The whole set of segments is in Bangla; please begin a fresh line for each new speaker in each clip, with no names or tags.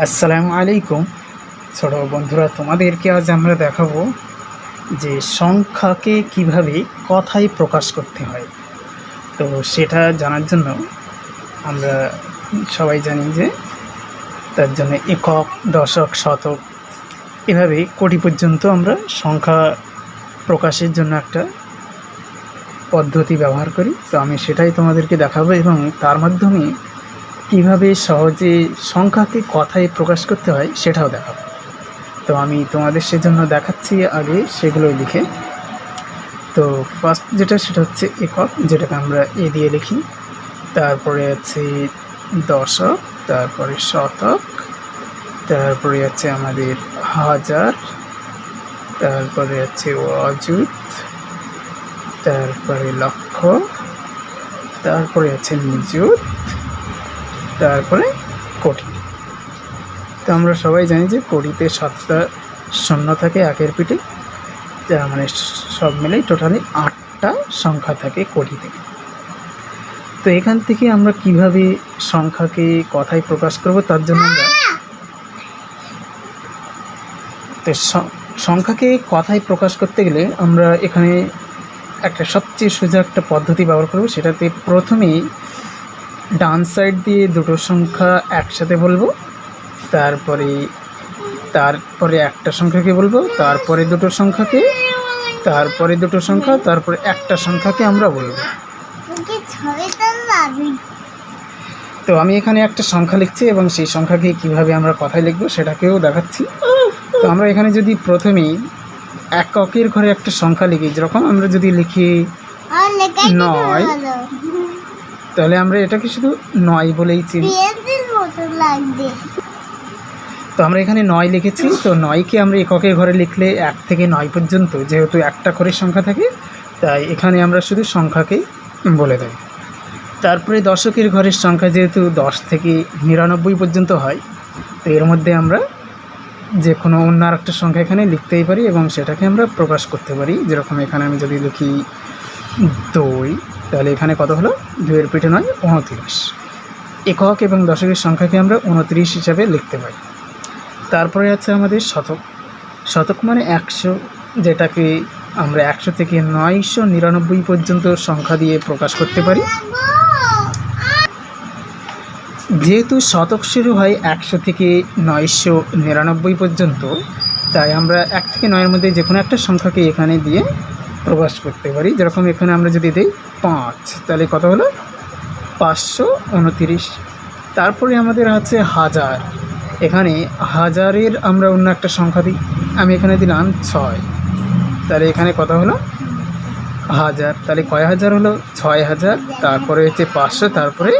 আসসালামু আলাইকুম। ছোট বন্ধুরা, তোমাদেরকে আজ আমরা দেখাবো যে সংখ্যাকে কীভাবে কথায় প্রকাশ করতে হয়। তো সেটা জানার জন্য আমরা সবাই জানি যে তার জন্য একক, দশক, শতক, এভাবে কোটি পর্যন্ত আমরা সংখ্যা প্রকাশের জন্য একটা পদ্ধতি ব্যবহার করি। তো আমি সেটাই তোমাদেরকে দেখাবো এবং তার মাধ্যমে কীভাবে সহজে সংখ্যাকে কথায় প্রকাশ করতে হয় সেটাও দেখাবো। তো আমি তোমাদের সেজন্য দেখাচ্ছি আগে সেগুলো লিখে। তো ফার্স্ট যেটা, সেটা হচ্ছে একক, যেটাকে আমরা এ দিয়ে লিখি। তারপরে আছে দশক, তারপরে শতক, তারপরে আছে আমাদের হাজার, তারপরে আছে অযুত, তারপরে লক্ষ, তারপরে আছে নিযুত তারপরে কোটি তো আমরা সবাই জানি যে কোটিতে সাতটা শূন্য থাকে একের পিঠে। যা মানে সব মিলেই টোটালি আটটা সংখ্যা থাকে কোটিতে তো এখান থেকে আমরা কীভাবে সংখ্যাকে কথায় প্রকাশ করব তার জন্য আমরা তো সংখ্যাকে কথায় প্রকাশ করতে গেলে আমরা এখানে একটা সবচেয়ে সোজা একটা পদ্ধতি ব্যবহার করব। সেটাতে প্রথমেই ডান সাইড দিয়ে দুটো সংখ্যা একসাথে বলব। তারপরে তারপরে একটা সংখ্যাকে বলব তারপরে দুটো সংখ্যাকে তারপরে দুটো সংখ্যা তারপরে একটা সংখ্যাকে আমরা বলব। তো আমি এখানে একটা সংখ্যা লিখছি এবং সেই সংখ্যাকে কীভাবে আমরা কথায় লিখব সেটাকেও দেখাচ্ছি। তো আমরা এখানে যদি প্রথমেই এককের ঘরে একটা সংখ্যা লিখি যেরকম আমরা যদি লিখি নয়। তাহলে আমরা এটাকে শুধু নয় বলেই চিনি। তো আমরা এখানে নয় লিখেছি তো নয়কে আমরা এককের ঘরে লিখলে এক থেকে নয় পর্যন্ত যেহেতু একটা ঘরের সংখ্যা থাকে তাই এখানে আমরা শুধু সংখ্যাকেই বলে দেব। তারপরে দশকের ঘরের সংখ্যা যেহেতু দশ থেকে নিরানব্বই পর্যন্ত হয় তো এর মধ্যে আমরা যে কোনো অন্য আর একটা সংখ্যা এখানে লিখতেই পারি এবং সেটাকে আমরা প্রকাশ করতে পারি। যেরকম এখানে আমি যদি লিখি দুই তাহলে এখানে কত হলো? দুইয়ের পিঠে নয়, উনত্রিশ। একক এবং দশকের সংখ্যাকে আমরা উনত্রিশ হিসাবে লিখতে পারি। তারপরে আছে আমাদের শতক। শতক মানে একশো, যেটাকে আমরা একশো থেকে নয়শো নিরানব্বই পর্যন্ত সংখ্যা দিয়ে প্রকাশ করতে পারি। যেহেতু শতক শুরু হয় একশো থেকে নয়শো নিরানব্বই পর্যন্ত, তাই আমরা এক থেকে নয়ের মধ্যে যে কোনো একটা সংখ্যাকে এখানে দিয়ে প্রকাশ করতে পারি। যেরকম এখানে আমরা যদি দিই পাঁচ, তাহলে কত হলো? পাঁচশো উনতিরিশ। তারপরে আমাদের আছে হাজার। এখানে হাজারের আমরা অন্য একটা সংখ্যা দিই। আমি এখানে দিলাম ছয়। তাহলে এখানে কত হলো? হাজার। তাহলে কয় হাজার হলো? ছয় হাজার। তারপরে হচ্ছে পাঁচশো, তারপরে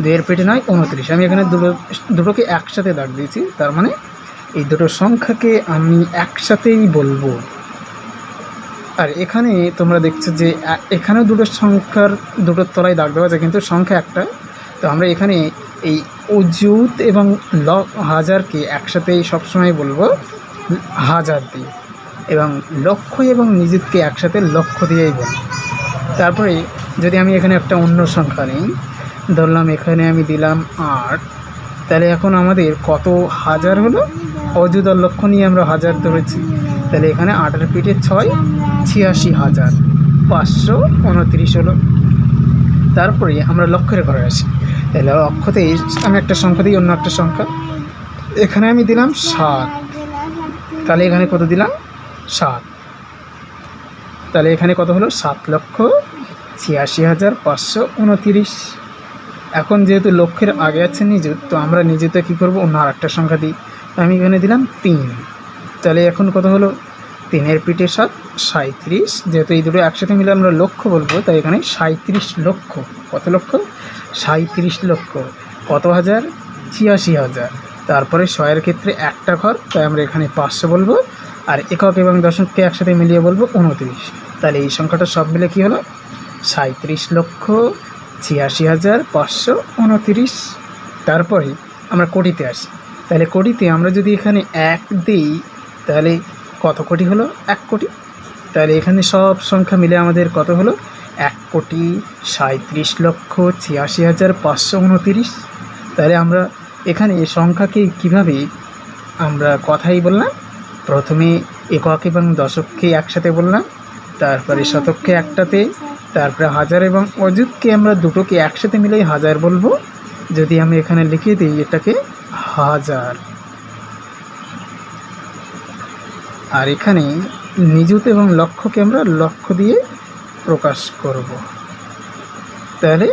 দুয়ের পেটে নয়, উনত্রিশ। আমি এখানে দুটো, দুটোকে একসাথে দাগ দিয়েছি। তার মানে এই দুটো সংখ্যাকে আমি একসাথেই বলব। আর এখানে তোমরা দেখছ যে এখানেও দুটো সংখ্যার দুটোর তলায় দাগ দেওয়া আছে, কিন্তু সংখ্যা একটা। তো আমরা এখানে এই অজুত এবং ল, হাজারকে একসাথেই সবসময় বলব, হাজার দিয়ে। এবং লক্ষ এবং নিযুতকে একসাথে লক্ষ্য দিয়েই বলব। তারপরে যদি আমি এখানে একটা অন্য সংখ্যা নিই, ধরলাম এখানে আমি দিলাম আট, তাহলে এখন আমাদের কত হাজার হলো? অযুত আর লক্ষ নিয়ে আমরা হাজার ধরেছি। তাহলে এখানে আটের পিঠে ছয়, ছিয়াশি হাজার পাঁচশো উনত্রিশ হলো। তারপরে আমরা লক্ষের ঘরে আসি। তাহলে লক্ষতে আমি একটা সংখ্যা দিই, অন্য একটা সংখ্যা। এখানে আমি দিলাম সাত। তাহলে এখানে কত দিলাম? সাত। তাহলে এখানে কত হলো? সাত লক্ষ ছিয়াশি হাজার পাঁচশো উনতিরিশ। এখন যেহেতু লক্ষের আগে আছে নিযুত তো আমরা নিজেতে কী করব? অন্য আর একটা সংখ্যা দিই। তো আমি এখানে দিলাম তিন। তাহলে এখন কত হলো? তিনের পিঠে সাত সাঁত্রিশ যেহেতু এই দুটো একসাথে মিলে আমরা লক্ষ্য বলব, তাই এখানে সাঁত্রিশ লক্ষ। কত লক্ষ? সাঁত্রিশ লক্ষ। কত হাজার? ছিয়াশি হাজার। তারপরে ছয়ের ক্ষেত্রে একটা ঘর, তাই আমরা এখানে পাঁচশো বলব। আর একক এবং দশককে একসাথে মিলিয়ে বলব উনত্রিশ। তাহলে এই সংখ্যাটা সব মিলে কী হলো? সাঁত্রিশ লক্ষ, ছিয়াশি হাজার, পাঁচশো উনত্রিশ। তারপরে আমরা কোটিতে আসি। তাহলে কোটিতে আমরা যদি এখানে এক দিই তাহলে কত কোটি হলো? এক কোটি। তাহলে এখানে সব সংখ্যা মিলে আমাদের কত হলো? এক কোটি সাঁত্রিশ লক্ষ ছিয়াশি হাজার পাঁচশো উনতিরিশ। তাহলে আমরা এখানে সংখ্যাকে কীভাবে আমরা কথাই বললাম? প্রথমে একক এবং দশককে একসাথে বললাম, তারপরে শতককে একটাতে, তারপরে হাজার এবং অযুতকে আমরা দুটোকে একসাথে মিলেই হাজার বলব। যদি আমি এখানে লিখে দিই এটাকে হাজার। আর এখানে নিযুত এবং লক্ষ্যকে আমরা লক্ষ্য দিয়ে প্রকাশ করব। তাহলে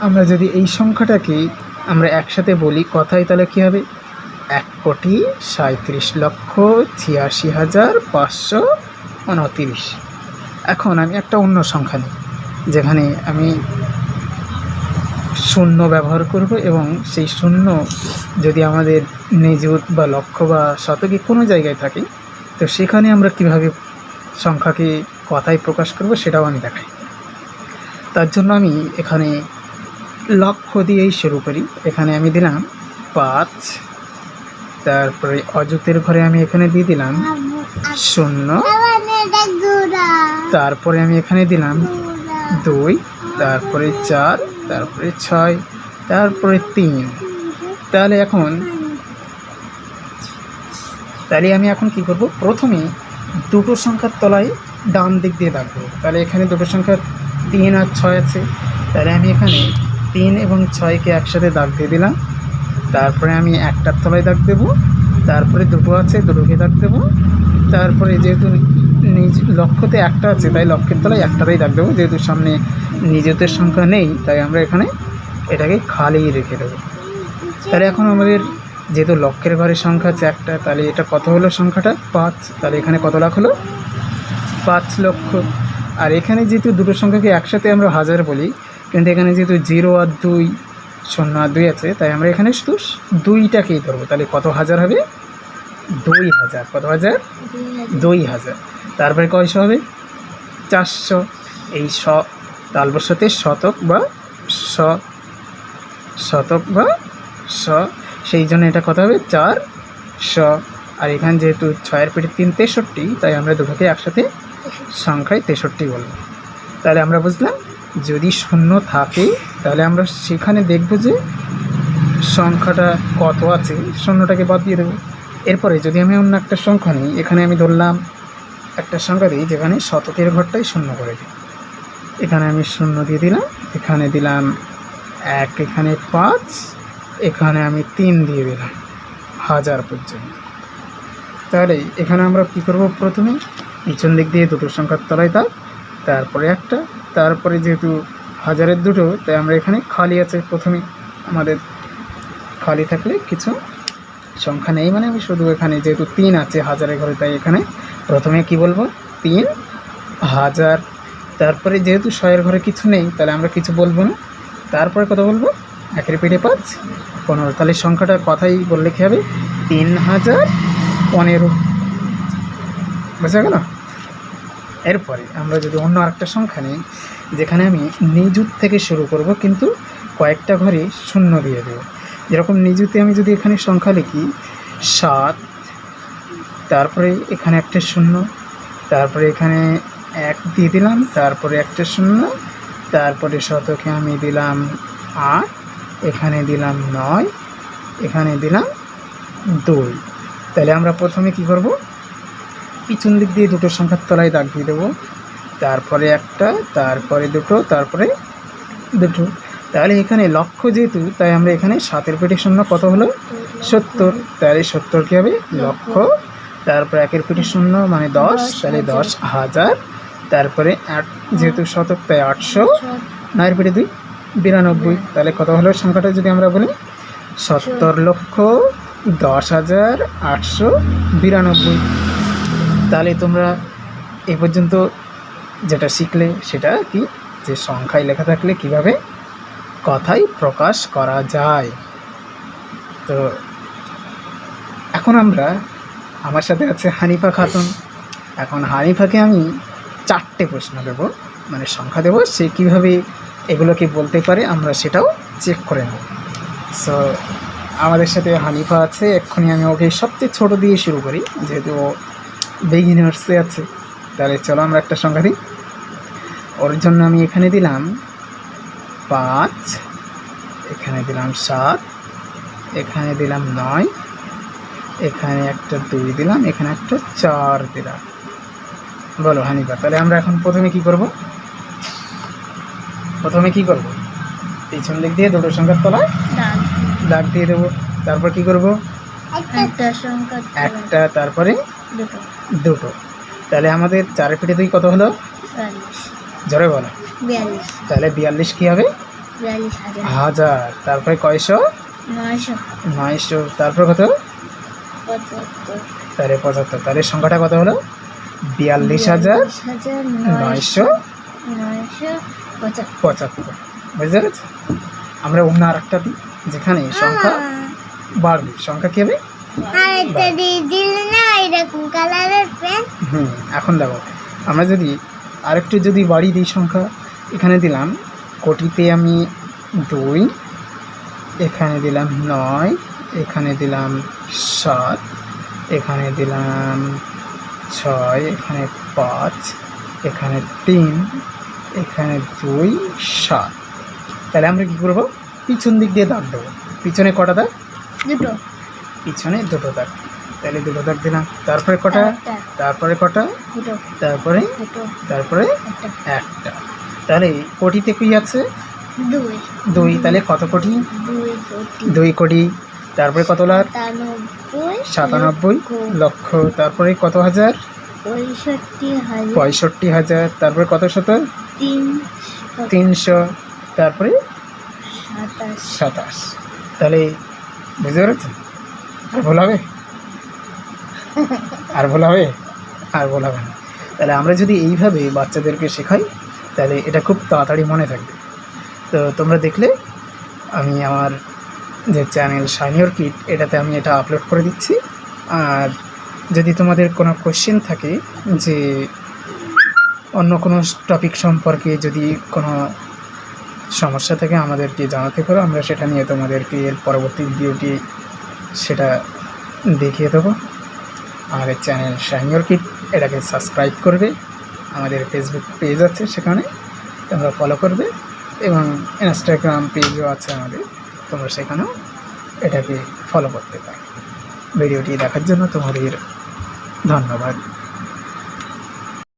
আমরা যদি এই সংখ্যাটাকে আমরা একসাথে বলি, কথায় তাহলে কী হবে? এক কোটি সাঁত্রিশ লক্ষ ছিয়াশি হাজার পাঁচশো উনতিরিশ। এখন আমি একটা অন্য সংখ্যা নিই, যেখানে আমি শূন্য ব্যবহার করব এবং সেই শূন্য যদি আমাদের নিযুত বা লক্ষ্য বা শতকে কোনো জায়গায় থাকি, তো সেখানে আমরা কীভাবে সংখ্যাকে কথায় প্রকাশ করব সেটাও আমি দেখাই। তার জন্য আমি এখানে লক্ষ্য দিয়েই শুরু করি। এখানে আমি দিলাম পাঁচ, তারপরে অযুতের ঘরে আমি এখানে দিয়ে দিলাম শূন্য, তারপরে আমি এখানে দিলাম দুই, তারপরে চার, তারপরে ছয়, তারপরে তিন। তাহলে এখন তাহলে আমি এখন কি করব? প্রথমে দুটো সংখ্যার তলায় ডান দিক দিয়ে রাখব তাহলে এখানে দুটো সংখ্যা তিন আর ছয় আছে। তাহলে আমি এখানে তিন এবং ছয়কে একসাথে দাগ দিয়ে দিলাম। তারপরে আমি একটার তলায় দাগ দেবো। তারপরে দুটো আছে, দুটোকে দাগ দেবো। তারপরে যেহেতু নিজ লক্ষ্যতে একটা আছে, তাই লক্ষ্যের তলায় একটাতেই দাগ দেবো। যেহেতু সামনে নিজেদের সংখ্যা নেই, তাই আমরা এখানে এটাকে খালি রেখে দেবো। তাহলে এখন আমাদের যেহেতু লক্ষের ঘরের সংখ্যা একটা, তাহলে এটা কত হলো সংখ্যাটা? পাঁচ। তাহলে এখানে কত লাখ হলো? পাঁচ লক্ষ। আর এখানে যেহেতু দুটো সংখ্যাকে একসাথে আমরা হাজার বলি, কিন্তু এখানে যেহেতু জিরো আর দুই শূন্য আর দুই আছে, তাই আমরা এখানে শুধু দুইটাকেই ধরবো। তাহলে কত হাজার হবে? দুই হাজার। কত হাজার? দুই হাজার। তারপরে কয়শো হবে? চারশো। এই শ তালবস্যতে শতক বা শ, শতক বা শ। সেই জন্য এটা কত হবে? চার শ আর এখানে যেহেতু ছয়ের পেটে তিন তেষট্টি, তাই আমরা দুটোকে একসাথে সংখ্যায় তেষট্টি বলব। তাহলে আমরা বুঝলাম, যদি শূন্য থাকে, তাহলে আমরা সেখানে দেখব যে সংখ্যাটা কত আছে, শূন্যটাকে বাদ দিয়ে দেবো। এরপরে যদি আমি অন্য একটা সংখ্যা নিই, এখানে আমি ধরলাম একটা সংখ্যা দিই, যেখানে শতকের ঘরটাই শূন্য করে দিই। এখানে আমি শূন্য দিয়ে দিলাম, এখানে দিলাম এক, এখানে পাঁচ এখানে আমি তিন দিয়ে দিলাম, হাজার পর্যন্ত। তাহলে এখানে আমরা কী করব প্রথমে? পিছন দিক দিয়ে দুটো সংখ্যার তলায় দাগ তারপরে একটা, তারপরে যেহেতু হাজারের দুটো, তাই আমরা এখানে খালি আছে প্রথমে। আমাদের খালি থাকলে কিছু সংখ্যা নেই মানে আমি শুধু এখানে যেহেতু তিন আছে হাজারের ঘরে, তাই এখানে প্রথমে কি বলব? তিন, হাজার। তারপরে যেহেতু শয়ের ঘরে কিছু নেই, তাহলে আমরা কিছু বলব না। তারপরে কথা বলব? একের পেটে পাঁচ, পনেরো। তাহলে সংখ্যাটার কথাই বললে কী হবে? তিন হাজার পনেরো। বোঝা গেল এরপরে আমরা যদি অন্য আরেকটা সংখ্যা নিই, যেখানে আমি নিযুত থেকে শুরু করব, কিন্তু কয়েকটা ঘরে শূন্য দিয়ে দেবো। যেরকম নিযুতে আমি যদি এখানে সংখ্যা লিখি, সাত, তারপরে এখানে একটা শূন্য, তারপরে এখানে এক দিয়ে দিলাম, তারপরে একটা শূন্য, তারপরে শতকে আমি দিলাম আট এখানে দিলাম নয় এখানে দিলাম দুই। তাহলে আমরা প্রথমে কি করব? পিছন দিক দিয়ে দুটো সংখ্যার তলায় দাগ দিয়ে দেবো। তারপরে একটা তারপরে দুটো তারপরে দুটো। তাহলে এখানে লক্ষ্য যেহেতু তাই আমরা এখানে সাতের পেটে শূন্য কত হলো? সত্তর। তাহলে সত্তর কী হবে? লক্ষ তারপরে একের পেটে শূন্য মানে দশ তাহলে দশ হাজার। তারপরে আট যেহেতু শতক তাই আটশো। নয়ের পেটে দুই। বিরানব্বই। তাহলে কত হলো? সংখ্যাটা যদি আমরা বলি, সত্তর লক্ষ দশ হাজার আটশো বিরানব্বই। তাহলে তোমরা এ পর্যন্ত যেটা শিখলে সেটা কি? যে সংখ্যায় লেখা থাকলে কীভাবে? কথাই প্রকাশ করা যায়। তো এখন আমরা, আমার সাথে আছে হানিফা খাতুন। এখন হানিফাকে আমি চারটে প্রশ্ন দেব। মানে সংখ্যা দেব, সে কীভাবে এগুলোকে বলতে পারে আমরা সেটাও চেক করে নেব। সো আমাদের সাথে হানিফা আছে, এক্ষুনি আমি ওকে সবচেয়ে ছোট দিয়ে শুরু করি, যেহেতু ও বিগিনার্সে আছে। তাহলে চলো আমরা একটা সংখ্যা দিই। ওর জন্য আমি এখানে দিলাম পাঁচ, এখানে দিলাম সাত, এখানে দিলাম নয়, এখানে একটা দুই দিলাম, এখানে একটা চার দিলাম। বলো হানিফা, তাহলে আমরা এখন প্রথমে কি করব? প্রথমে কি করব? পিছন দিক দিয়ে দুটো সংখ্যার তলায়
ডান।
দাগ দিয়ে দেবো। তারপর কি করব?
একটা
তারপরে
দুটো।
তাহলে আমাদের চারে ফিটে দুই কত হলো? জোরে বলো। তাহলে বিয়াল্লিশ কি হবে?
হাজার।
হাজার। তারপরে কয়শো?
নয়শো।
নয়শো। তারপর কত?
পঁচাত্তর।
তাহলে পঁচাত্তর। তাহলে সংখ্যাটা কত হলো? বিয়াল্লিশ হাজার নয়শো
পঁচাত্তর।
বুঝতে পেরেছ? আমরা অন্য আর একটা দিই যেখানে সংখ্যা বাড়বে। সংখ্যা কি হবে? হুম এখন দেখো আমরা যদি আরেকটু যদি বাড়ি দিই সংখ্যা এখানে দিলাম কোটিতে আমি দুই এখানে দিলাম নয় এখানে দিলাম সাত এখানে দিলাম ছয় এখানে পাঁচ এখানে তিন এখানে দুই সাত। তাহলে আমরা কী করব? পিছন দিক দিয়ে দাগ দেবো। পিছনে কটা দাগ?
দুটো।
পিছনে দুটো দাগ। তাহলে দুটো দাগ দিলাম। তারপরে কটা? তারপরে কটা? তারপরে? তারপরে
একটা।
তাহলে কোটিতে কি আছে?
দুই।
তাহলে কত কোটি?
দুই কোটি।
তারপরে কত লাখ?
সাতানব্বই লক্ষ।
তারপরে কত হাজার?
পঁয়ষট্টি হাজার।
তারপরে কত শত?
তিন
তিনশো তারপরে? সাতাশ। তাহলে বুঝতে পেরেছেন? আর ভুল হবে? আর ভুল হবে? আর ভুল হবে না। তাহলে আমরা যদি এইভাবে বাচ্চাদেরকে শেখাই তাহলে এটা খুব তাড়াতাড়ি মনে থাকবে। তো তোমরা দেখলে আমি আমার যে চ্যানেল শাইনিয়র কিট এটাতে আমি এটা আপলোড করে দিচ্ছি। আর যদি তোমাদের কোনো কোশ্চেন থাকে যে অন্য কোনো টপিক সম্পর্কে যদি কোনো সমস্যা থাকে আমাদেরকে জানাতে পারো, আমরা সেটা নিয়ে তোমাদেরকে এর পরবর্তী ভিডিওটি সেটা দেখিয়ে দেবো। আমাদের চ্যানেল শাহিনুর কিট এটাকে সাবস্ক্রাইব করবে। আমাদের ফেসবুক পেজ আছে সেখানে, তোমরা ফলো করবে এবং ইনস্টাগ্রাম পেজও আছে আমাদের, তোমরা সেখানেও এটাকে ফলো করতে পারো। ভিডিওটি দেখার জন্য তোমাদের ধন্যবাদ।